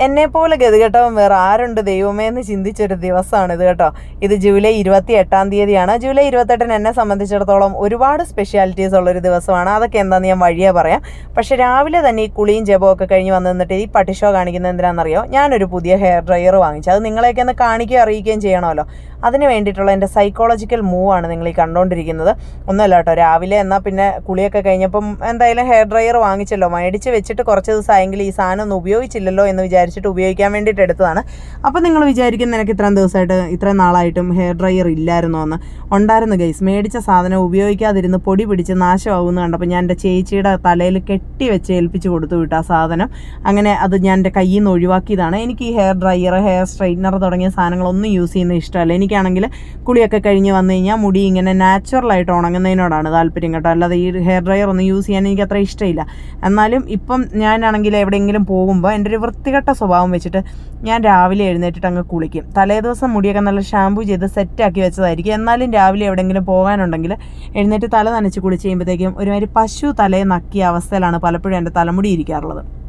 എന്നെ പോലെ ഗതികെട്ടവൻ വേറെ ആരുണ്ട്? ദൈവമേ എന്ന് ചിന്തിച്ചൊരു ഇത് കേട്ടോ. ഇത് ജൂലൈ ഇരുപത്തി എട്ടാം തീയതിയാണ്. ജൂലൈ ഇരുപത്തെട്ടിന് എന്നെ സംബന്ധിച്ചിടത്തോളം ഒരുപാട് സ്പെഷ്യാലിറ്റീസ് ഉള്ളൊരു ദിവസമാണ്. അതൊക്കെ എന്താണെന്ന് ഞാൻ വഴിയേ പറയാം. പക്ഷേ രാവിലെ തന്നെ ഈ കുളിയും ജപവും ഒക്കെ കഴിഞ്ഞ് വന്ന് നിന്നിട്ട് ഈ പട്ടിഷോ കാണിക്കുന്നത് എന്തിനാണെന്നറിയോ? ഞാനൊരു പുതിയ ഹെയർ ഡ്രയർ വാങ്ങിച്ചു. അത് നിങ്ങളെയൊക്കെ ഒന്ന് കാണിക്കുകയും അറിയിക്കുകയും ചെയ്യണമല്ലോ. അതിന് വേണ്ടിയിട്ടുള്ള എന്റെ സൈക്കോളജിക്കൽ മൂവാണ് നിങ്ങൾ ഈ കണ്ടുകൊണ്ടിരിക്കുന്നത് ഒന്നുമല്ല കേട്ടോ രാവിലെ എന്നാൽ പിന്നെ കുളിയൊക്കെ കഴിഞ്ഞപ്പം എന്തായാലും ഹെയർ ഡ്രയർ വാങ്ങിച്ചല്ലോ. മേടിച്ച് വെച്ചിട്ട് കുറച്ച് ദിവസമായെങ്കിൽ ഈ സാധനം ഒന്നും ഉപയോഗിച്ചില്ലല്ലോ എന്ന് വിചാരിച്ചിട്ട് ഉപയോഗിക്കാൻ വേണ്ടിയിട്ട് എടുത്തതാണ്. അപ്പോൾ നിങ്ങൾ വിചാരിക്കും നിനക്ക് ഇത്രയും ദിവസമായിട്ട് ഇത്രയും നാളായിട്ടും ഹെയർ ഡ്രയർ ഇല്ലായിരുന്നോ എന്ന്. ഉണ്ടായിരുന്നു ഗൈസ് മേടിച്ച സാധനം ഉപയോഗിക്കാതിരുന്ന് പൊടി പിടിച്ച് നാശമാകുമെന്ന് കണ്ടപ്പോൾ ഞാൻ എന്റെ ചേച്ചിയുടെ തലയിൽ കെട്ടി വെച്ച് ഏൽപ്പിച്ച് കൊടുത്തു വിട്ടു ആ സാധനം. അങ്ങനെ അത് ഞാൻ എന്റെ കയ്യിൽ നിന്ന് ഒഴിവാക്കിയതാണ്. എനിക്ക് ഈ ഹെയർ ഡ്രയർ ഹെയർ സ്ട്രൈറ്റ്നർ തുടങ്ങിയ സാധനങ്ങളൊന്നും യൂസ് ചെയ്യുന്നത് ഇഷ്ടമല്ല. എനിക്കാണെങ്കിൽ കുളിയൊക്കെ കഴിഞ്ഞ് വന്നു കഴിഞ്ഞാൽ മുടി ഇങ്ങനെ നാച്ചുറലായിട്ട് ഉണങ്ങുന്നതിനോടാണ് താല്പര്യം കേട്ടോ. അല്ലാതെ ഈ ഹെയർ ഡ്രയർ ഒന്നും യൂസ് ചെയ്യാൻ എനിക്ക് അത്ര ഇഷ്ടമില്ല. എന്നാലും ഇപ്പം ഞാനാണെങ്കിൽ എവിടെയെങ്കിലും പോകുമ്പോൾ എന്റെ ഒരു വൃത്തികെട്ട സ്വഭാവം വെച്ചിട്ട് ഞാൻ രാവിലെ എഴുന്നേറ്റിട്ട് അങ്ങ് കുളിക്കും. തലേ ദിവസം മുടിയൊക്കെ നല്ല ഷാമ്പു ചെയ്ത് സെറ്റാക്കി വെച്ചതായിരിക്കും. എന്നാലും രാവിലെ എവിടെയെങ്കിലും പോകാനുണ്ടെങ്കിൽ എഴുന്നേറ്റ് തല നനച്ച് കുളിച്ച് കഴിയുമ്പോഴത്തേക്കും ഒരുമാതിരി പശു തലയെ നക്കിയ അവസ്ഥയിലാണ് പലപ്പോഴും എന്റെ തലമുടി ഇരിക്കാറുള്ളത്.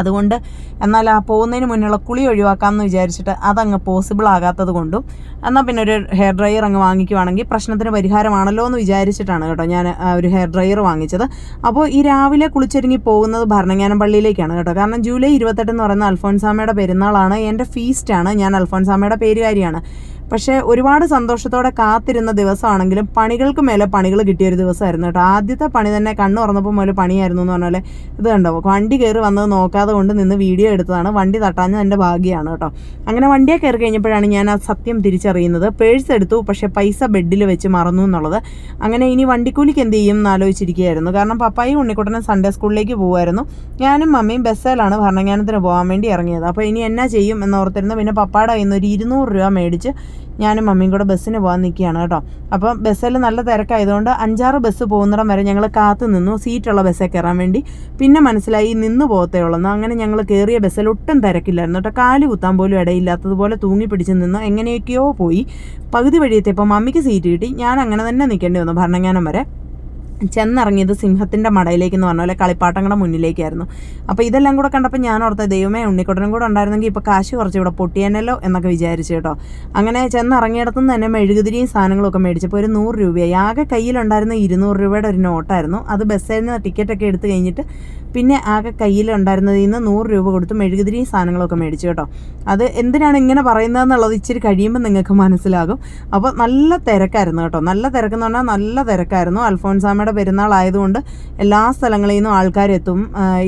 അതുകൊണ്ട് എന്നാൽ ആ പോകുന്നതിന് മുന്നുള്ള കുളി ഒഴിവാക്കാമെന്ന് വിചാരിച്ചിട്ട് അതങ്ങ് പോസിബിൾ ആകാത്തത് കൊണ്ടും എന്നാൽ പിന്നെ ഒരു ഹെയർ ഡ്രയർ അങ്ങ് വാങ്ങിക്കുവാണെങ്കിൽ പ്രശ്നത്തിന് പരിഹാരമാണല്ലോ എന്ന് വിചാരിച്ചിട്ടാണ് കേട്ടോ ഞാൻ ഒരു ഹെയർ ഡ്രയർ വാങ്ങിച്ചത്. അപ്പോൾ ഈ രാവിലെ കുളിച്ചൊരുങ്ങി പോകുന്നത് ഭരണങ്ങാനം പള്ളിയിലേക്കാണ് കേട്ടോ. കാരണം ജൂലൈ ഇരുപത്തെട്ട് എന്ന് പറയുന്ന അൽഫോൻസാമയുടെ പെരുന്നാളാണ്. എന്റെ ഫീസ്റ്റാണ് ഞാൻ അൽഫോൻസാമയുടെ പേരുകാരിയാണ്. പക്ഷേ ഒരുപാട് സന്തോഷത്തോടെ കാത്തിരുന്ന ദിവസമാണെങ്കിലും പണികൾക്ക് മേലെ പണികൾ കിട്ടിയ ഒരു ദിവസമായിരുന്നു കേട്ടോ. ആദ്യത്തെ പണി തന്നെ കണ്ണു തുറന്നപ്പോൾ മുതൽ പണിയായിരുന്നു എന്ന് പറഞ്ഞാൽ ഇത് കണ്ടോ? വണ്ടി കയറി വന്നത് നോക്കാതെ കൊണ്ട് നിന്ന് വീഡിയോ എടുത്തതാണ്. വണ്ടി തട്ടാഞ്ഞത് എന്റെ ഭാഗ്യമാണ് കേട്ടോ. അങ്ങനെ വണ്ടിയെ കയറി കഴിഞ്ഞപ്പോഴാണ് ഞാൻ ആ സത്യം തിരിച്ചറിയുന്നത്. പേഴ്സ് എടുത്തു പക്ഷേ പൈസ ബെഡിൽ വെച്ച് മറന്നു എന്നുള്ളത്. അങ്ങനെ ഇനി വണ്ടിക്കൂലിക്ക് എന്ത് ചെയ്യും എന്ന് ആലോചിച്ചിരിക്കുകയായിരുന്നു. കാരണം പപ്പായും ഉണ്ണിക്കുട്ടനും സൺഡേ സ്കൂളിലേക്ക് പോകുമായിരുന്നു ഞാനും മമ്മിയും ബസ്സിലാണ് ഭരണങ്ങാനത്തിന് പോകാൻ വേണ്ടി ഇറങ്ങിയത്. അപ്പോൾ ഇനി എന്നാ ചെയ്യും എന്നോർത്തിരുന്നു. പിന്നെ പപ്പായുടെ കയ്യിൽ നിന്ന് ഒരു ഇരുന്നൂറ് രൂപ മേടിച്ച് ഞാനും മമ്മിയും കൂടെ ബസ്സിന് പോകാൻ നിൽക്കുകയാണ് കേട്ടോ. അപ്പം ബസ്സിൽ നല്ല തിരക്കായതുകൊണ്ട് അഞ്ചാറ് ബസ് പോകുന്നിടം വരെ ഞങ്ങൾ കാത്തു നിന്നു. സീറ്റുള്ള ബസ്സിൽ കയറാൻ വേണ്ടി. പിന്നെ മനസ്സിലായി നിന്ന് പോകത്തേ ഉള്ളെന്ന്. അങ്ങനെ ഞങ്ങൾ കയറിയ ബസ്സിൽ ഒട്ടും തിരക്കില്ലായിരുന്നു കേട്ടോ. കാൽ കുത്താൻ പോലും ഇടയില്ലാത്തതുപോലെ തൂങ്ങി പിടിച്ച് നിന്ന്. എങ്ങനെയൊക്കെയോ പോയി. പകുതി വഴിയെത്തിയപ്പോൾ മമ്മിക്ക് സീറ്റ് കിട്ടി. ഞാൻ അങ്ങനെ തന്നെ നിൽക്കേണ്ടി വന്നു ഭരണങ്ങാനം വരെ. ചെന്നിറങ്ങിയത് സിംഹത്തിന്റെ മടയിലേക്ക് എന്ന് പറഞ്ഞ പോലെ കളിപ്പാട്ടങ്ങളുടെ മുന്നിലേക്കായിരുന്നു. അപ്പോൾ ഇതെല്ലാം കൂടെ കണ്ടപ്പോൾ ഞാൻ ഓർത്ത ദൈവമേ ഉണ്ണിക്കുട്ടനും കൂടെ ഉണ്ടായിരുന്നെങ്കിൽ ഇപ്പോൾ കാശ് കുറച്ച് ഇവിടെ പൊട്ടിയാനല്ലോ എന്നൊക്കെ വിചാരിച്ചു കേട്ടോ. അങ്ങനെ ചെന്നിറങ്ങിയിടത്തുനിന്ന് തന്നെ മെഴുകുതിരിയും സാധനങ്ങളൊക്കെ മേടിച്ചപ്പോൾ ഒരു നൂറ് രൂപയായി. ആകെ കയ്യിലുണ്ടായിരുന്ന ഇരുന്നൂറ് രൂപയുടെ ഒരു നോട്ടായിരുന്നു. അത് ബസ്സിൽ നിന്ന് ടിക്കറ്റൊക്കെ എടുത്ത് കഴിഞ്ഞിട്ട് പിന്നെ ആകെ കയ്യിലുണ്ടായിരുന്നതിൽ നിന്ന് നൂറ് രൂപ കൊടുത്ത് മെഴുകുതിരിയും സാധനങ്ങളൊക്കെ മേടിച്ചു കേട്ടോ. അത് എന്തിനാണ് ഇങ്ങനെ പറയുന്നതെന്നുള്ളത് ഇച്ചിരി കഴിയുമ്പോൾ നിങ്ങൾക്ക് മനസ്സിലാകും. അപ്പോൾ നല്ല തിരക്കായിരുന്നു കേട്ടോ. നല്ല തിരക്കെന്ന് പറഞ്ഞാൽ നല്ല തിരക്കായിരുന്നു. അൽഫോൺസാമയുടെ പെരുന്നാൾ ആയതുകൊണ്ട് എല്ലാ സ്ഥലങ്ങളിൽ നിന്നും ആൾക്കാരെത്തും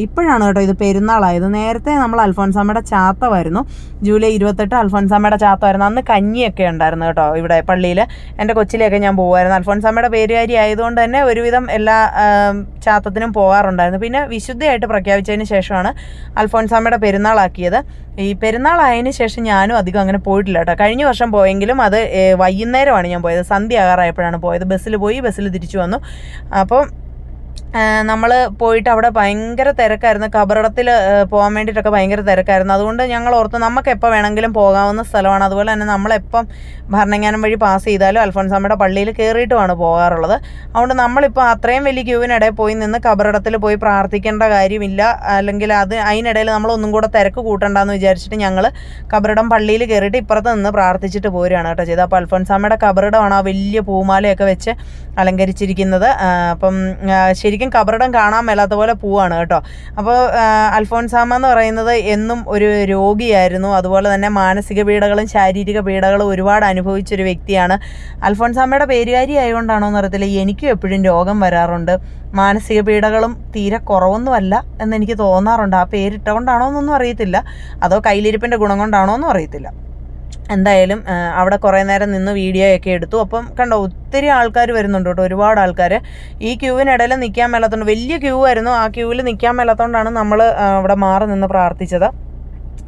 ഇപ്പോഴാണ് കേട്ടോ ഇത് പെരുന്നാളായത്. നേരത്തെ നമ്മൾ അൽഫോൻസാമയുടെ ചാത്തമായിരുന്നു ജൂലൈ ഇരുപത്തെട്ട് അൽഫോൻസാമയുടെ ചാത്തമായിരുന്നു അന്ന് കഞ്ഞിയൊക്കെ ഉണ്ടായിരുന്നു കേട്ടോ ഇവിടെ പള്ളിയിൽ. എന്റെ കൊച്ചിലേക്ക് ഞാൻ പോകുമായിരുന്നു അൽഫോൻസാമയുടെ പേരുകാരി ആയതുകൊണ്ട് തന്നെ ഒരുവിധം എല്ലാ ചാത്തത്തിനും പോകാറുണ്ടായിരുന്നു. പിന്നെ വിശുദ്ധയായിട്ട് പ്രഖ്യാപിച്ചതിന് ശേഷമാണ് അൽഫോൻസാമ്മയുടെ പെരുന്നാളാക്കിയത്. ഈ പെരുന്നാളായതിനു ശേഷം ഞാനും അധികം അങ്ങനെ പോയിട്ടില്ല കേട്ടോ. കഴിഞ്ഞ വർഷം പോയെങ്കിലും അത് വൈകുന്നേരമാണ് ഞാൻ പോയത്. സന്ധ്യ ആറായപ്പോഴാണ് പോയത്. ബസ്സിൽ പോയി ബസ്സിൽ തിരിച്ചു വന്നു. അപ്പോൾ നമ്മൾ പോയിട്ട് അവിടെ ഭയങ്കര തിരക്കായിരുന്നു. കബറടത്തിൽ പോകാൻ വേണ്ടിയിട്ടൊക്കെ ഭയങ്കര തിരക്കായിരുന്നു. അതുകൊണ്ട് ഞങ്ങൾ ഓർത്ത് നമുക്ക് എപ്പോൾ വേണമെങ്കിലും പോകാവുന്ന സ്ഥലമാണ്. അതുപോലെ തന്നെ നമ്മളെപ്പം ഭരണങ്ങാനം വഴി പാസ് ചെയ്താലും അൽഫോൻസാമ്മയുടെ പള്ളിയിൽ കയറിയിട്ടുമാണ് പോകാറുള്ളത്. അതുകൊണ്ട് നമ്മളിപ്പോൾ അത്രയും വലിയ ക്യൂവിനിടയിൽ പോയി നിന്ന് കബറടത്തിൽ പോയി പ്രാർത്ഥിക്കേണ്ട കാര്യമില്ല. അല്ലെങ്കിൽ അത് അതിനിടയിൽ നമ്മൾ ഒന്നും കൂടെ തിരക്ക് കൂട്ടണ്ടെന്ന് വിചാരിച്ചിട്ട് ഞങ്ങൾ കബറിടം പള്ളിയിൽ കയറിയിട്ട് ഇപ്പുറത്ത് നിന്ന് പ്രാർത്ഥിച്ചിട്ട് പോരുകയാണ് കേട്ടോ ചെയ്തത്. അപ്പോൾ അൽഫോൻസാമ്മയുടെ കബറിടമാണ് ആ വലിയ പൂമാലയൊക്കെ വെച്ച് അലങ്കരിച്ചിരിക്കുന്നത്. അപ്പം ശരിക്കും കബറിടം കാണാൻ മേലാത്ത പോലെ പോവാണ് കേട്ടോ. അപ്പോൾ അൽഫോൻസാമ എന്ന് പറയുന്നത് എന്നും ഒരു രോഗിയായിരുന്നു. അതുപോലെ തന്നെ മാനസിക പീഡകളും ശാരീരിക പീഡകളും ഒരുപാട് അനുഭവിച്ചൊരു വ്യക്തിയാണ്. അൽഫോൻസാമയുടെ പേരുകാരി ആയതുകൊണ്ടാണോ എന്ന് അറിയത്തില്ല. എനിക്കും എപ്പോഴും രോഗം വരാറുണ്ട്. മാനസിക പീഡകളും തീരെ കുറവൊന്നുമല്ല എന്നെനിക്ക് തോന്നാറുണ്ട്. ആ പേരിട്ടുകൊണ്ടാണോ എന്നൊന്നും അറിയത്തില്ല. അതോ കയ്യിലിരിപ്പിന്റെ ഗുണം കൊണ്ടാണോ എന്നും അറിയത്തില്ല. എന്തായാലും അവിടെ കുറേ നേരം നിന്ന് വീഡിയോ ഒക്കെ എടുത്തു. അപ്പം കണ്ടോ ഒത്തിരി ആൾക്കാർ വരുന്നുണ്ട് കേട്ടോ ഒരുപാട് ആൾക്കാർ ഈ ക്യൂവിനിടയിൽ നിൽക്കാൻ മേലാത്തതുകൊണ്ട് വലിയ ക്യൂ ആയിരുന്നു. ആ ക്യൂവിൽ നിൽക്കാൻ മേലാത്തതുകൊണ്ടാണ് നമ്മൾ അവിടെ മാറി നിന്ന് പ്രാർത്ഥിച്ചത്.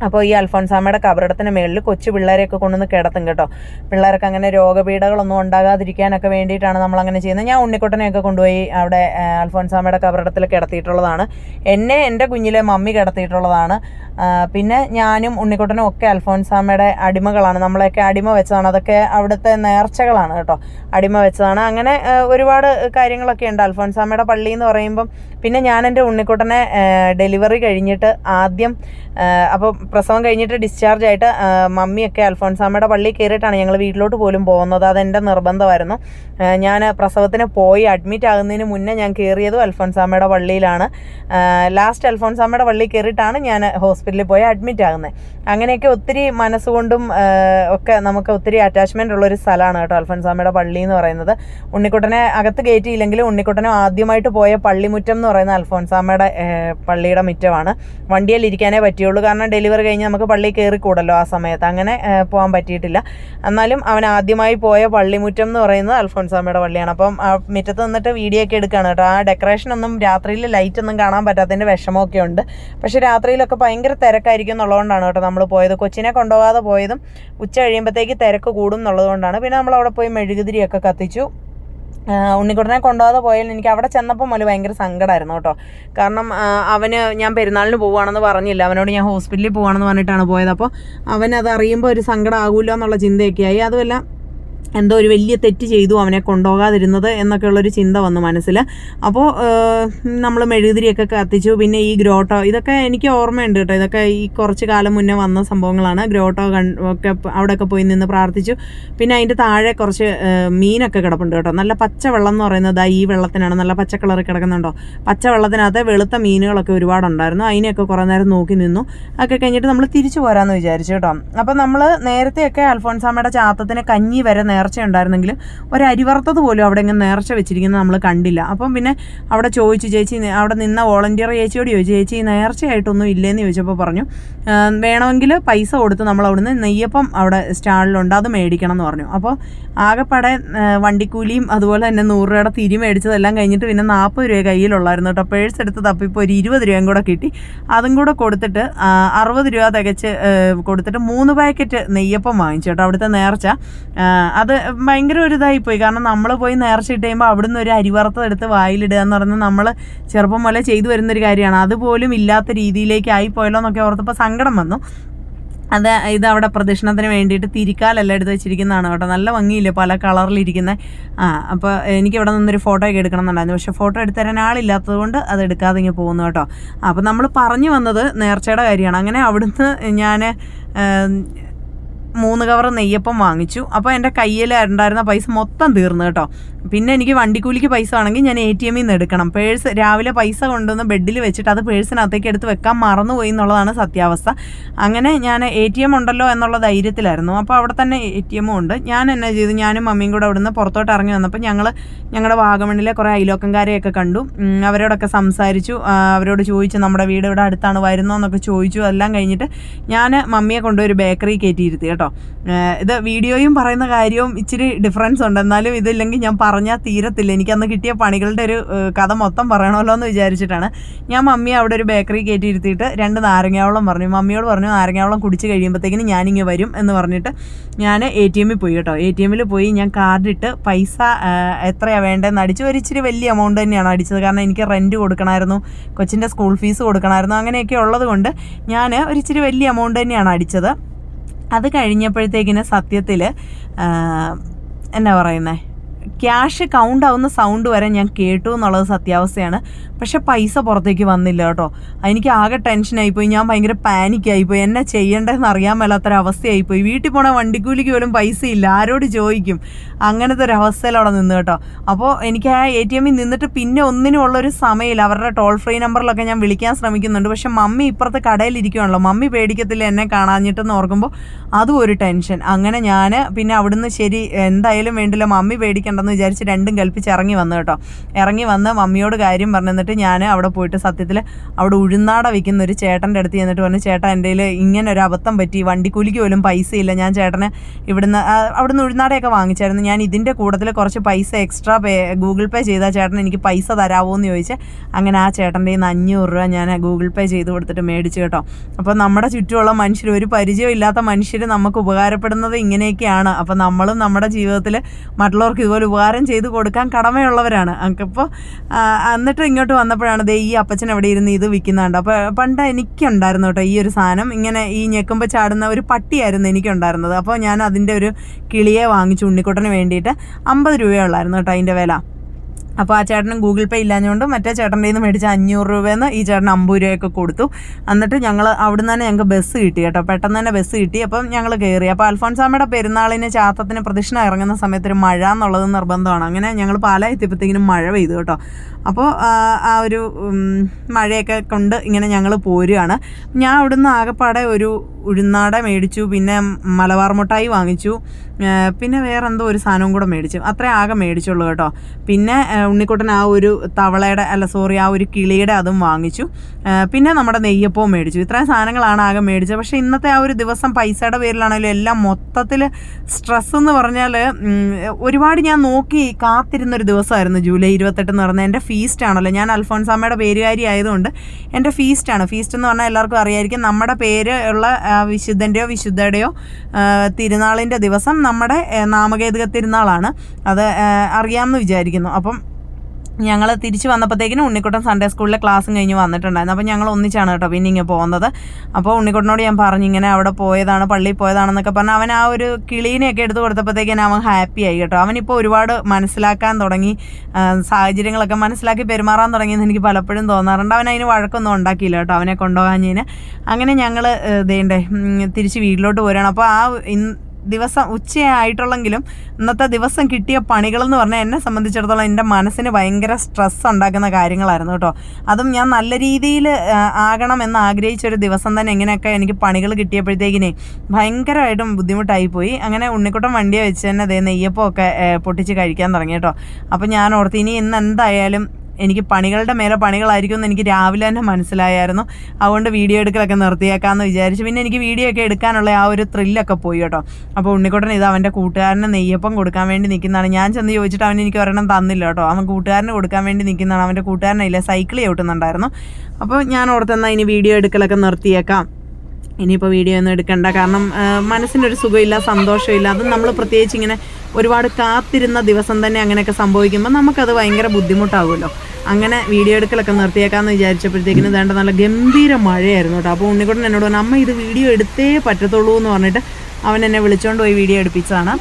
അപ്പോൾ ഈ അൽഫോൻസാമയുടെ കബറിടത്തിന് മേളിൽ കൊച്ചു പിള്ളേരെയൊക്കെ കൊണ്ടുവന്ന് കിടത്തും കേട്ടോ. പിള്ളേർക്ക് അങ്ങനെ രോഗപീഠകളൊന്നും ഉണ്ടാകാതിരിക്കാനൊക്കെ വേണ്ടിയിട്ടാണ് നമ്മൾ അങ്ങനെ ചെയ്യുന്നത്. ഞാൻ ഉണ്ണിക്കുട്ടനെയൊക്കെ കൊണ്ടുപോയി അവിടെ അൽഫോൻസാമയുടെ കബറിടത്തിൽ കിടത്തിയിട്ടുള്ളതാണ്. എന്നെ എന്റെ കുഞ്ഞിലെ മമ്മി കിടത്തിയിട്ടുള്ളതാണ്. പിന്നെ ഞാനും ഉണ്ണിക്കുട്ടനും ഒക്കെ അൽഫോൻസാമ്മയുടെ അടിമകളാണ്. നമ്മളെയൊക്കെ അടിമ വെച്ചതാണ്. അതൊക്കെ അവിടുത്തെ നേർച്ചകളാണ് കേട്ടോ. അടിമ വെച്ചതാണ്. അങ്ങനെ ഒരുപാട് കാര്യങ്ങളൊക്കെ ഉണ്ട് അൽഫോൻസാമ്മയുടെ പള്ളി എന്ന് പറയുമ്പം. പിന്നെ ഞാൻ എന്റെ ഉണ്ണിക്കുട്ടനെ ഡെലിവറി കഴിഞ്ഞിട്ട് ആദ്യം അപ്പോൾ പ്രസവം കഴിഞ്ഞിട്ട് ഡിസ്ചാർജ് ആയിട്ട് മമ്മിയൊക്കെ അൽഫോൻസാമ്മയുടെ പള്ളി കയറിയിട്ടാണ് ഞങ്ങൾ വീട്ടിലോട്ട് പോലും പോകുന്നത്. അതെന്റെ നിർബന്ധമായിരുന്നു. ഞാൻ പ്രസവത്തിന് പോയി അഡ്മിറ്റ് ആകുന്നതിന് മുന്നേ ഞാൻ കയറിയതും അൽഫോൻസാമ്മയുടെ പള്ളിയിലാണ്. ലാസ്റ്റ് അൽഫോൻസാമ്മയുടെ പള്ളി കയറിയിട്ടാണ് ഞാൻ ഹോസ്പിറ്റലിൽ പോയി അഡ്മിറ്റ് ആകുന്നത് അങ്ങനെയൊക്കെ ഒത്തിരി മനസ്സുകൊണ്ടും ഒക്കെ നമുക്ക് ഒത്തിരി അറ്റാച്ച്മെന്റ് ഉള്ളൊരു സ്ഥലമാണ് കേട്ടോ അൽഫൻസാമയുടെ പള്ളി എന്ന് പറയുന്നത്. ഉണ്ണിക്കുട്ടനെ അകത്ത് കയറ്റിയില്ലെങ്കിലും ഉണ്ണിക്കുട്ടനും ആദ്യമായിട്ട് പോയ പള്ളിമുറ്റം എന്ന് പറയുന്ന അൽഫോൻസാമയുടെ പള്ളിയുടെ മുറ്റമാണ്. വണ്ടിയിൽ ഇരിക്കാനേ പറ്റിയുള്ളൂ. കാരണം ഡെലിവറി കഴിഞ്ഞ് നമുക്ക് പള്ളി കയറിക്കൂടല്ലോ ആ സമയത്ത്. അങ്ങനെ പോകാൻ പറ്റിയിട്ടില്ല. എന്നാലും അവൻ ആദ്യമായി പോയ പള്ളിമുറ്റം എന്ന് പറയുന്നത് അൽഫോൻസാമയുടെ പള്ളിയാണ്. അപ്പം ആ മുറ്റത്ത് നിന്നിട്ട് വീഡിയോ ഒക്കെ എടുക്കുകയാണ് കേട്ടോ. ആ ഡെക്കറേഷൻ ഒന്നും രാത്രിയിൽ ലൈറ്റ് ഒന്നും കാണാൻ പറ്റാത്തതിന്റെ വിഷമമൊക്കെ ഉണ്ട്. പക്ഷേ രാത്രിയിലൊക്കെ ഭയങ്കര തിരക്കായിരിക്കും എന്നുള്ളതുകൊണ്ടാണ് കേട്ടോ നമ്മൾ പോയത്. കൊച്ചിനെ കൊണ്ടുപോകാതെ പോയതും ഉച്ച കഴിയുമ്പോഴത്തേക്ക് തിരക്ക് കൂടും എന്നുള്ളതുകൊണ്ടാണ്. പിന്നെ നമ്മൾ അവിടെ പോയി മെഴുകുതിരിയൊക്കെ കത്തിച്ചു. ഉണ്ണിക്കുട്ടനെ കൊണ്ടുപോകാതെ പോയാൽ എനിക്ക് അവിടെ ചെന്നപ്പോൾ മുതൽ ഭയങ്കര സങ്കടമായിരുന്നു കേട്ടോ. കാരണം അവന് ഞാൻ പെരുന്നാളിന് പോവുകയാണെന്ന് പറഞ്ഞില്ല. അവനോട് ഞാൻ ഹോസ്പിറ്റലിൽ പോവുകയാണെന്ന് പറഞ്ഞിട്ടാണ് പോയത്. അപ്പോൾ അവനത് അറിയുമ്പോൾ ഒരു സങ്കടം ആകുമല്ലോ എന്നുള്ള ചിന്തയൊക്കെ ആയി അതുമല്ല എന്തോ ഒരു വലിയ തെറ്റ് ചെയ്തു അവനെ കൊണ്ടുപോകാതിരുന്നത് എന്നൊക്കെയുള്ളൊരു ചിന്ത വന്നു മനസ്സിൽ. അപ്പോൾ നമ്മൾ മെഴുകുതിരിയൊക്കെ കത്തിച്ചു. പിന്നെ ഈ ഗ്രോട്ടോ ഇതൊക്കെ എനിക്ക് ഓർമ്മയുണ്ട് കേട്ടോ. ഇതൊക്കെ ഈ കുറച്ച് കാലം മുന്നേ വന്ന സംഭവങ്ങളാണ്. ഗ്രോട്ടോ ഒക്കെ അവിടെയൊക്കെ പോയി നിന്ന് പ്രാർത്ഥിച്ചു. പിന്നെ അതിന്റെ താഴെ കുറച്ച് മീനൊക്കെ കിടപ്പുണ്ട് കേട്ടോ. നല്ല പച്ച വെള്ളം എന്ന് പറയുന്നത് ഈ വെള്ളത്തിനാണ്. നല്ല പച്ച കളറിൽ കിടക്കുന്നുണ്ടോ? പച്ച വെള്ളത്തിനകത്ത് വെളുത്ത മീനുകളൊക്കെ ഒരുപാടുണ്ടായിരുന്നു. അതിനെയൊക്കെ കുറേ നേരം നോക്കി നിന്നു. ഒക്കെ കഴിഞ്ഞിട്ട് നമ്മൾ തിരിച്ചു പോരാമെന്ന് വിചാരിച്ചു കേട്ടോ. അപ്പോൾ നമ്മൾ നേരത്തെയൊക്കെ അൽഫോൺസാമ്മയുടെ ചാത്തത്തിന് കഞ്ഞി വരെ നേർച്ച ഉണ്ടായിരുന്നെങ്കിൽ ഒരു അരി വറുത്തത് പോലും അവിടെ ഇങ്ങനെ നേർച്ച വെച്ചിരിക്കുന്നത് നമ്മൾ കണ്ടില്ല. അപ്പം പിന്നെ അവിടെ ചോദിച്ചു ചേച്ചി അവിടെ നിന്ന വോളണ്ടിയർ ചേച്ചിയോട് ചോദിച്ചു ചേച്ചി നേർച്ചയായിട്ടൊന്നും ഇല്ലെന്ന് ചോദിച്ചപ്പോൾ പറഞ്ഞു വേണമെങ്കിൽ പൈസ കൊടുത്ത് നമ്മൾ അവിടുന്ന് നെയ്യപ്പം അവിടെ സ്റ്റാളിലുണ്ട് അത് മേടിക്കണം എന്ന് പറഞ്ഞു. അപ്പോൾ ആകെപ്പാടെ വണ്ടിക്കൂലിയും അതുപോലെ തന്നെ നൂറ് രൂപയുടെ തിരി മേടിച്ചതെല്ലാം കഴിഞ്ഞിട്ട് പിന്നെ നാൽപ്പത് രൂപ കയ്യിലുള്ളായിരുന്നു കേട്ടോ. പേഴ്സ് എടുത്ത് തപ്പിപ്പോൾ ഒരു ഇരുപത് രൂപയും കൂടെ കിട്ടി. അതും കൂടെ കൊടുത്തിട്ട് അറുപത് രൂപ തികച്ച് കൊടുത്തിട്ട് മൂന്ന് പാക്കറ്റ് നെയ്യപ്പം വാങ്ങിച്ചു കേട്ടോ അവിടുത്തെ നേർച്ച. ആ, അത് ഭയങ്കര ഒരു ഇതായി പോയി. കാരണം നമ്മൾ പോയി നേർച്ച ഇട്ട് കഴിയുമ്പോൾ അവിടുന്ന് ഒരു അരിവറുത്തത് എടുത്ത് വായിലിടുക എന്ന് പറഞ്ഞാൽ നമ്മൾ ചെറുപ്പം മുതലേ ചെയ്തു വരുന്നൊരു കാര്യമാണ്. അതുപോലും ഇല്ലാത്ത രീതിയിലേക്ക് ആയിപ്പോയല്ലോ എന്നൊക്കെ ഓർത്തപ്പോൾ സങ്കടം വന്നു. അത് ഇത് അവിടെ പ്രദക്ഷിണത്തിന് വേണ്ടിയിട്ട് തിരിക്കാലല്ല എടുത്ത് വെച്ചിരിക്കുന്നതാണ് കേട്ടോ. നല്ല ഭംഗിയില്ലേ പല കളറിലിരിക്കുന്നത് ആ അപ്പോൾ എനിക്ക് ഇവിടെ നിന്നൊരു ഫോട്ടോ ഒക്കെ എടുക്കണമെന്നുണ്ടായിരുന്നു പക്ഷേ ഫോട്ടോ എടുത്തു തരാൻ ആളില്ലാത്തത് കൊണ്ട് അത് എടുക്കാതെ ഇങ്ങനെ പോകുന്നു കേട്ടോ. അപ്പോൾ നമ്മൾ പറഞ്ഞു വന്നത് നേർച്ചയുടെ കാര്യമാണ്. അങ്ങനെ അവിടുന്ന് ഞാൻ മൂന്ന് കവർ നെയ്യപ്പം വാങ്ങിച്ചു. അപ്പോൾ എന്റെ കയ്യിൽ ഉണ്ടായിരുന്ന പൈസ മൊത്തം തീർന്നു കേട്ടോ. പിന്നെ എനിക്ക് വണ്ടിക്കൂലിക്ക് പൈസ ആണെങ്കിൽ ഞാൻ എ ടി എമ്മിൽ നിന്ന് എടുക്കണം. പേഴ്സ് രാവിലെ പൈസ കൊണ്ടുവന്ന് ബെഡിൽ വെച്ചിട്ട് അത് പേഴ്സിനകത്തേക്ക് എടുത്ത് വെക്കാൻ മറന്നുപോയി എന്നുള്ളതാണ് സത്യാവസ്ഥ. അങ്ങനെ ഞാൻ എ ടി എം ഉണ്ടല്ലോ എന്നുള്ള ധൈര്യത്തിലായിരുന്നു. അപ്പോൾ അവിടെ തന്നെ എ ടി എമ്മും ഉണ്ട്. ഞാൻ എന്നാ ചെയ്തു? ഞാനും മമ്മിയും കൂടെ അവിടുന്ന് പുറത്തോട്ട് ഇറങ്ങി വന്നപ്പോൾ ഞങ്ങൾ ഞങ്ങളുടെ വാഗമണ്ണിലെ കുറേ അയലോക്കംകാരെയൊക്കെ കണ്ടു. അവരോടൊക്കെ സംസാരിച്ചു. അവരോട് ചോദിച്ചു നമ്മുടെ വീട് ഇവിടെ അടുത്താണ് വരുന്നോ? എന്നൊക്കെ ചോദിച്ചു. എല്ലാം കഴിഞ്ഞിട്ട് ഞാൻ മമ്മിയെ കൊണ്ടുപോയി ഒരു ബേക്കറി കയറ്റിയിരുത്തി കേട്ടോ. ഇത് വീഡിയോയും പറയുന്ന കാര്യവും ഇച്ചിരി ഡിഫറൻസ് ഉണ്ട്. എന്നാലും ഇതില്ലെങ്കിൽ ഞാൻ പറഞ്ഞാൽ തീരത്തില്ല. എനിക്കന്ന് കിട്ടിയ പണികളുടെ ഒരു കഥ മൊത്തം പറയണമല്ലോ എന്ന് വിചാരിച്ചിട്ടാണ്. ഞാൻ മമ്മിയെ അവിടെ ഒരു ബേക്കറി കയറ്റിയിരുത്തിയിട്ട് രണ്ട് നാരങ്ങാവളം പറഞ്ഞു. മമ്മിയോട് പറഞ്ഞു നാരങ്ങാവളം കുടിച്ച് കഴിയുമ്പോഴത്തേക്കിന് ഞാനിങ്ങ് വരും എന്ന് പറഞ്ഞിട്ട് ഞാൻ എ ടി എമ്മിൽ പോയി കേട്ടോ. എ ടി എമ്മിൽ പോയി ഞാൻ കാർഡിട്ട് പൈസ എത്രയാണ് വേണ്ടതെന്ന് അടിച്ചു ഒരു ഇച്ചിരി വലിയ എമൗണ്ട് തന്നെയാണ് അടിച്ചത്. കാരണം എനിക്ക് റെന്റ് കൊടുക്കണമായിരുന്നു കൊച്ചിന്റെ സ്കൂൾ ഫീസ് കൊടുക്കണമായിരുന്നു അങ്ങനെയൊക്കെ ഉള്ളതുകൊണ്ട് ഞാൻ ഒരു ഇച്ചിരി വലിയ എമൗണ്ട് തന്നെയാണ് അടിച്ചത്. അത് കഴിഞ്ഞപ്പോഴത്തേക്കിന് സത്യത്തിൽ എന്നാ പറയുന്നത് ക്യാഷ് കൗണ്ട് ആവുന്ന സൗണ്ട് വരെ ഞാൻ കേട്ടു എന്നുള്ളത് സത്യാവസ്ഥയാണ്. പക്ഷെ പൈസ പുറത്തേക്ക് വന്നില്ല കേട്ടോ. എനിക്ക് ആകെ ടെൻഷനായിപ്പോയി ഞാൻ ഭയങ്കര പാനിക്കായിപ്പോയി എന്നെ ചെയ്യേണ്ടതെന്ന് അറിയാൻ മേലാത്തൊരവസ്ഥയായിപ്പോയി. വീട്ടിൽ പോണ വണ്ടിക്കൂലിക്ക് പോലും പൈസ ഇല്ല. ആരോട് ചോദിക്കും? അങ്ങനത്തെ ഒരു അവസ്ഥയിൽ അവിടെ നിന്ന് കേട്ടോ. അപ്പോൾ എനിക്ക് ആ എ ടി എമ്മിൽ നിന്നിട്ട് പിന്നെ ഒന്നിനും ഉള്ളൊരു സമയമില്ല. അവരുടെ ടോൾ ഫ്രീ നമ്പറിലൊക്കെ ഞാൻ വിളിക്കാൻ ശ്രമിക്കുന്നുണ്ട്. പക്ഷെ മമ്മി ഇപ്പുറത്തെ കടയിലിരിക്കുവാണല്ലോ മമ്മി പേടിക്കത്തില്ല എന്നെ കാണാഞ്ഞിട്ടെന്ന് ഓർക്കുമ്പോൾ അതും ഒരു ടെൻഷൻ അങ്ങനെ ഞാൻ പിന്നെ അവിടുന്ന് ശരി എന്തായാലും വേണ്ടില്ല. മമ്മി പേടിക്കണ്ടെന്ന് വിചാരിച്ച് രണ്ടും കൽപ്പിച്ച് ഇറങ്ങി വന്നു കേട്ടോ. ഇറങ്ങി വന്ന് മമ്മിയോട് കാര്യം പറഞ്ഞു. എന്നിട്ട് ഞാൻ അവിടെ പോയിട്ട് സത്യത്തിൽ അവിടെ ഉഴുന്നാട വിൽക്കുന്ന ഒരു ചേട്ടന്റെ അടുത്ത് ചെന്നിട്ട് പറഞ്ഞു ചേട്ടാ എന്റെ ഇങ്ങനെ ഒരു അബദ്ധം പറ്റി. വണ്ടിക്കൂലിക്ക് പോലും പൈസ ഇല്ല. ഞാൻ ചേട്ടനെ ഇവിടുന്ന് അവിടെ അവിടുന്ന് ഉഴുന്നാടയൊക്കെ വാങ്ങിച്ചായിരുന്നു. ഞാൻ ഇതിന്റെ കൂട്ടത്തിൽ കുറച്ച് പൈസ എക്സ്ട്രാ പേ ഗൂഗിൾ പേ ചെയ്താൽ ചേട്ടൻ എനിക്ക് പൈസ തരാമോ എന്ന് ചോദിച്ച് അങ്ങനെ ആ ചേട്ടന്റെ നിന്ന് അഞ്ഞൂറ് രൂപ ഞാൻ ഗൂഗിൾ പേ ചെയ്ത് കൊടുത്തിട്ട് മേടിച്ചു കേട്ടോ. അപ്പോൾ നമ്മുടെ ചുറ്റുമുള്ള മനുഷ്യർ ഒരു പരിചയമില്ലാത്ത മനുഷ്യർ നമുക്ക് ഉപകാരപ്പെടുന്നത് ഇങ്ങനെയൊക്കെയാണ്. അപ്പോൾ നമ്മളും നമ്മുടെ ജീവിതത്തിൽ മറ്റുള്ളവർക്ക് ഇതുപോലെ ഉപകാരം ചെയ്ത് കൊടുക്കാൻ കടമയുള്ളവരാണ്. അപ്പോൾ എന്നിട്ട് ഇങ്ങോട്ട് വന്നപ്പോഴാണ് ദേ ഈ അപ്പച്ചൻ എവിടെ ഇരുന്ന് ഇത് വിൽക്കുന്നുണ്ട്. അപ്പോൾ പണ്ട് എനിക്കുണ്ടായിരുന്നു കേട്ടോ ഈ ഒരു സാധനം. ഇങ്ങനെ ഈ ഞെക്കുമ്പോൾ ചാടുന്ന ഒരു പട്ടിയായിരുന്നു എനിക്കുണ്ടായിരുന്നത്. അപ്പോൾ ഞാൻ അതിന്റെ ഒരു കിളിയെ വാങ്ങിച്ചു ഉണ്ണിക്കുട്ടന് വേണ്ടിയിട്ട് അമ്പത് രൂപയുള്ളായിരുന്നു കേട്ടോ അതിന്റെ വില. അപ്പോൾ ആ ചേട്ടനും ഗൂഗിൾ പേ ഇല്ലാഞ്ഞുകൊണ്ട് മറ്റേ ചേട്ടന്റെ നിന്ന് മേടിച്ച അഞ്ഞൂറ് രൂപയെന്ന് ഈ ചേട്ടൻ അമ്പത് രൂപയൊക്കെ കൊടുത്തു. എന്നിട്ട് ഞങ്ങൾ അവിടെ നിന്ന് തന്നെ ഞങ്ങൾക്ക് ബസ് കിട്ടി കേട്ടോ. പെട്ടെന്ന് തന്നെ ബസ് കിട്ടി. അപ്പം ഞങ്ങൾ കയറി അപ്പോൾ അൽഫോൻസാമ്മയുടെ പെരുന്നാളിന് ചാത്തത്തിന് പ്രദക്ഷിണ ഇറങ്ങുന്ന സമയത്ത് ഒരു മഴ എന്നുള്ളത് നിർബന്ധമാണ്. അങ്ങനെ ഞങ്ങൾ പാല എത്തിയപ്പോഴത്തേക്കിനും മഴ പെയ്തു കേട്ടോ. അപ്പോൾ ആ, ഒരു മഴയൊക്കെ കൊണ്ട് ഇങ്ങനെ ഞങ്ങൾ പോരുകയാണ് ഞാൻ അവിടുന്ന് ആകെപ്പാടെ ഒരു ഉഴുന്നാട മേടിച്ചു പിന്നെ മലബാർ മുട്ടായി വാങ്ങിച്ചു. പിന്നെ വേറെ എന്തോ ഒരു സാധനവും കൂടെ മേടിച്ചു. അത്രേ ആകെ മേടിച്ചുള്ളൂ കേട്ടോ. പിന്നെ ഉണ്ണിക്കുട്ടൻ ആ ഒരു തവളയുടെ അല്ല സോറി ആ ഒരു കിളിയുടെ അതും വാങ്ങിച്ചു. പിന്നെ നമ്മുടെ നെയ്യപ്പവും മേടിച്ചു. ഇത്രയും സാധനങ്ങളാണ് ആകെ മേടിച്ചത്. പക്ഷേ ഇന്നത്തെ ആ ഒരു ദിവസം പൈസയുടെ പേരിലാണെങ്കിലും എല്ലാം മൊത്തത്തിൽ സ്ട്രെസ് എന്ന് പറഞ്ഞാൽ ഒരുപാട് ഞാൻ നോക്കി കാത്തിരുന്നൊരു ദിവസമായിരുന്നു ജൂലൈ ഇരുപത്തെട്ട് എന്ന് പറഞ്ഞാൽ. എന്റെ ഫീസ്റ്റ് ആണല്ലോ. ഞാൻ അൽഫോൺസാമ്മയുടെ പേരുകാരി ആയതുകൊണ്ട് എന്റെ ഫീസ്റ്റാണ് ഫീസ്റ്റ് എന്ന് പറഞ്ഞാൽ എല്ലാവർക്കും അറിയായിരിക്കും. നമ്മുടെ പേര് ഉള്ള വിശുദ്ധന്റെയോ വിശുദ്ധയുടെയോ തിരുനാളിന്റെ ദിവസം നമ്മുടെ നാമകേതുക തിരുനാളാണ്. അത് അറിയാമെന്ന് വിചാരിക്കുന്നു. അപ്പം ഞങ്ങൾ തിരിച്ച് വന്നപ്പോഴത്തേക്കിനും ഉണ്ണിക്കുട്ടൻ സൺഡേ സ്കൂളിലെ ക്ലാസ്സും കഴിഞ്ഞ് വന്നിട്ടുണ്ടായിരുന്നു. അപ്പോൾ ഞങ്ങൾ ഒന്നിച്ചാണ് കേട്ടോ പിന്നെ ഇങ്ങനെ പോകുന്നത് അപ്പോൾ ഉണ്ണിക്കുട്ടനോട് ഞാൻ പറഞ്ഞു ഇങ്ങനെ അവിടെ പോയതാണ് പള്ളിയിൽ പോയതാണെന്നൊക്കെ പറഞ്ഞ് അവൻ ആ ഒരു കിളീനെയൊക്കെ എടുത്ത് കൊടുത്തപ്പോഴത്തേക്കിനും അവൻ ഹാപ്പി ആയി കേട്ടോ. അവനിപ്പോൾ ഒരുപാട് മനസ്സിലാക്കാൻ തുടങ്ങി സാഹചര്യങ്ങളൊക്കെ മനസ്സിലാക്കി പെരുമാറാൻ തുടങ്ങിയെന്ന് എനിക്ക് പലപ്പോഴും തോന്നാറുണ്ട്. അവൻ അതിന് വഴക്കൊന്നും ഉണ്ടാക്കിയില്ല കേട്ടോ അവനെ കൊണ്ടുപോകാഞ്ഞതിന്. അങ്ങനെ ഞങ്ങൾ ഇതേണ്ടേ തിരിച്ച് വീട്ടിലോട്ട് പോരുകയാണ് അപ്പോൾ ആ ദിവസം ഉച്ചയായിട്ടുള്ളെങ്കിലും ഇന്നത്തെ ദിവസം കിട്ടിയ പണികളെന്ന് പറഞ്ഞാൽ എന്നെ സംബന്ധിച്ചിടത്തോളം എന്റെ മനസ്സിന് ഭയങ്കര സ്ട്രെസ് ഉണ്ടാക്കുന്ന കാര്യങ്ങളായിരുന്നു കേട്ടോ. അതും ഞാൻ നല്ല രീതിയിൽ ആകണം എന്ന് ആഗ്രഹിച്ചൊരു ദിവസം തന്നെ എങ്ങനെയൊക്കെ എനിക്ക് പണികൾ കിട്ടിയപ്പോഴത്തേക്കിനെ ഭയങ്കരമായിട്ടും ബുദ്ധിമുട്ടായിപ്പോയി. അങ്ങനെ ഉണ്ണിക്കുട്ടൻ വണ്ടിയെ വെച്ച് തന്നെ അതേ നെയ്യപ്പമൊക്കെ പൊട്ടിച്ച് കഴിക്കാൻ തുടങ്ങി കേട്ടോ. അപ്പോൾ ഞാൻ ഓർത്ത് ഇനി ഇന്ന് എന്തായാലും എനിക്ക് പണികളുടെ മേലെ പണികളായിരിക്കും എന്ന് എനിക്ക് രാവിലെ തന്നെ മനസ്സിലായായിരുന്നു. അതുകൊണ്ട് വീഡിയോ എടുക്കലൊക്കെ നിർത്തിയേക്കാമെന്ന് വിചാരിച്ചു. പിന്നെ എനിക്ക് വീഡിയോ ഒക്കെ എടുക്കാനുള്ള ആ ഒരു ത്രില്ലൊക്കെ പോയി കേട്ടോ. അപ്പോൾ ഉണ്ണിക്കുട്ടൻ ഇത് അവന്റെ കൂട്ടുകാരന് നെയ്യപ്പം കൊടുക്കാൻ വേണ്ടി നിൽക്കുന്നതാണ്. ഞാൻ ചെന്ന് ചോദിച്ചിട്ട് അവൻ എനിക്ക് ഒരെണ്ണം തന്നില്ല കേട്ടോ. അവൻ കൂട്ടുകാരന് കൊടുക്കാൻ വേണ്ടി നിൽക്കുന്നതാണ്. അവന്റെ കൂട്ടുകാരനില്ല സൈക്കിൾ ചവിട്ടുന്നുണ്ടായിരുന്നു. അപ്പോൾ ഞാൻ ഓർത്തെന്നാൽ ഇനി വീഡിയോ എടുക്കലൊക്കെ നിർത്തിയേക്കാം. ഇനിയിപ്പോൾ വീഡിയോ ഒന്നും എടുക്കണ്ട. കാരണം മനസ്സിനൊരു സുഖമില്ല സന്തോഷമില്ല. അത് നമ്മൾ പ്രത്യേകിച്ച് ഇങ്ങനെ ഒരുപാട് കാത്തിരുന്ന ദിവസം തന്നെ അങ്ങനെയൊക്കെ സംഭവിക്കുമ്പോൾ നമുക്കത് ഭയങ്കര ബുദ്ധിമുട്ടാകുമല്ലോ അങ്ങനെ വീഡിയോ എടുക്കലൊക്കെ നിർത്തിയേക്കാമെന്ന് വിചാരിച്ചപ്പോഴത്തേക്കിന് വേണ്ട നല്ല ഗംഭീര മഴയായിരുന്നു കേട്ടോ. അപ്പോൾ ഉണ്ണിക്കുട്ടൻ എന്നോട് പറഞ്ഞു അമ്മ ഇത് വീഡിയോ എടുത്തേ പറ്റത്തുള്ളൂ എന്ന് പറഞ്ഞിട്ട് അവൻ എന്നെ വിളിച്ചുകൊണ്ട് പോയി വീഡിയോ എടുപ്പിച്ചതാണ്.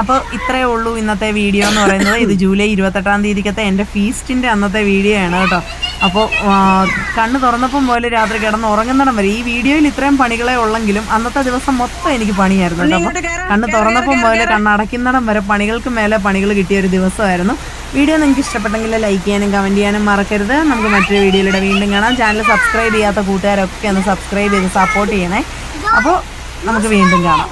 അപ്പോൾ ഇത്രയേ ഉള്ളൂ ഇന്നത്തെ വീഡിയോ എന്ന് പറയുന്നത്. ഇത് ജൂലൈ ഇരുപത്തെട്ടാം തീയതിക്കത്തെ എന്റെ ഫീസ്റ്റിന്റെ അന്നത്തെ വീഡിയോ ആണ് കേട്ടോ. അപ്പോൾ കണ്ണ് തുറന്നപ്പം പോലെ രാത്രി കിടന്ന് ഉറങ്ങുന്നിടം വരെ ഈ വീഡിയോയിൽ ഇത്രയും പണികളെ ഉള്ളെങ്കിലും അന്നത്തെ ദിവസം മൊത്തം എനിക്ക് പണിയായിരുന്നു കേട്ടോ. കണ്ണ് തുറന്നപ്പം മുതൽ കണ്ണടയ്ക്കുന്നിടം വരെ പണികൾക്ക് മേലെ പണികൾ കിട്ടിയ ഒരു ദിവസമായിരുന്നു. വീഡിയോ നിങ്ങൾക്ക് ഇഷ്ടപ്പെട്ടെങ്കിൽ ലൈക്ക് ചെയ്യാനും കമന്റ് ചെയ്യാനും മറക്കരുത്. നമുക്ക് മറ്റൊരു വീഡിയോയിലൂടെ വീണ്ടും കാണാം. ചാനൽ സബ്സ്ക്രൈബ് ചെയ്യാത്ത കൂട്ടുകാരൊക്കെ ഒന്ന് സബ്സ്ക്രൈബ് ചെയ്ത് സപ്പോർട്ട് ചെയ്യണേ. അപ്പോൾ നമുക്ക് വീണ്ടും കാണാം.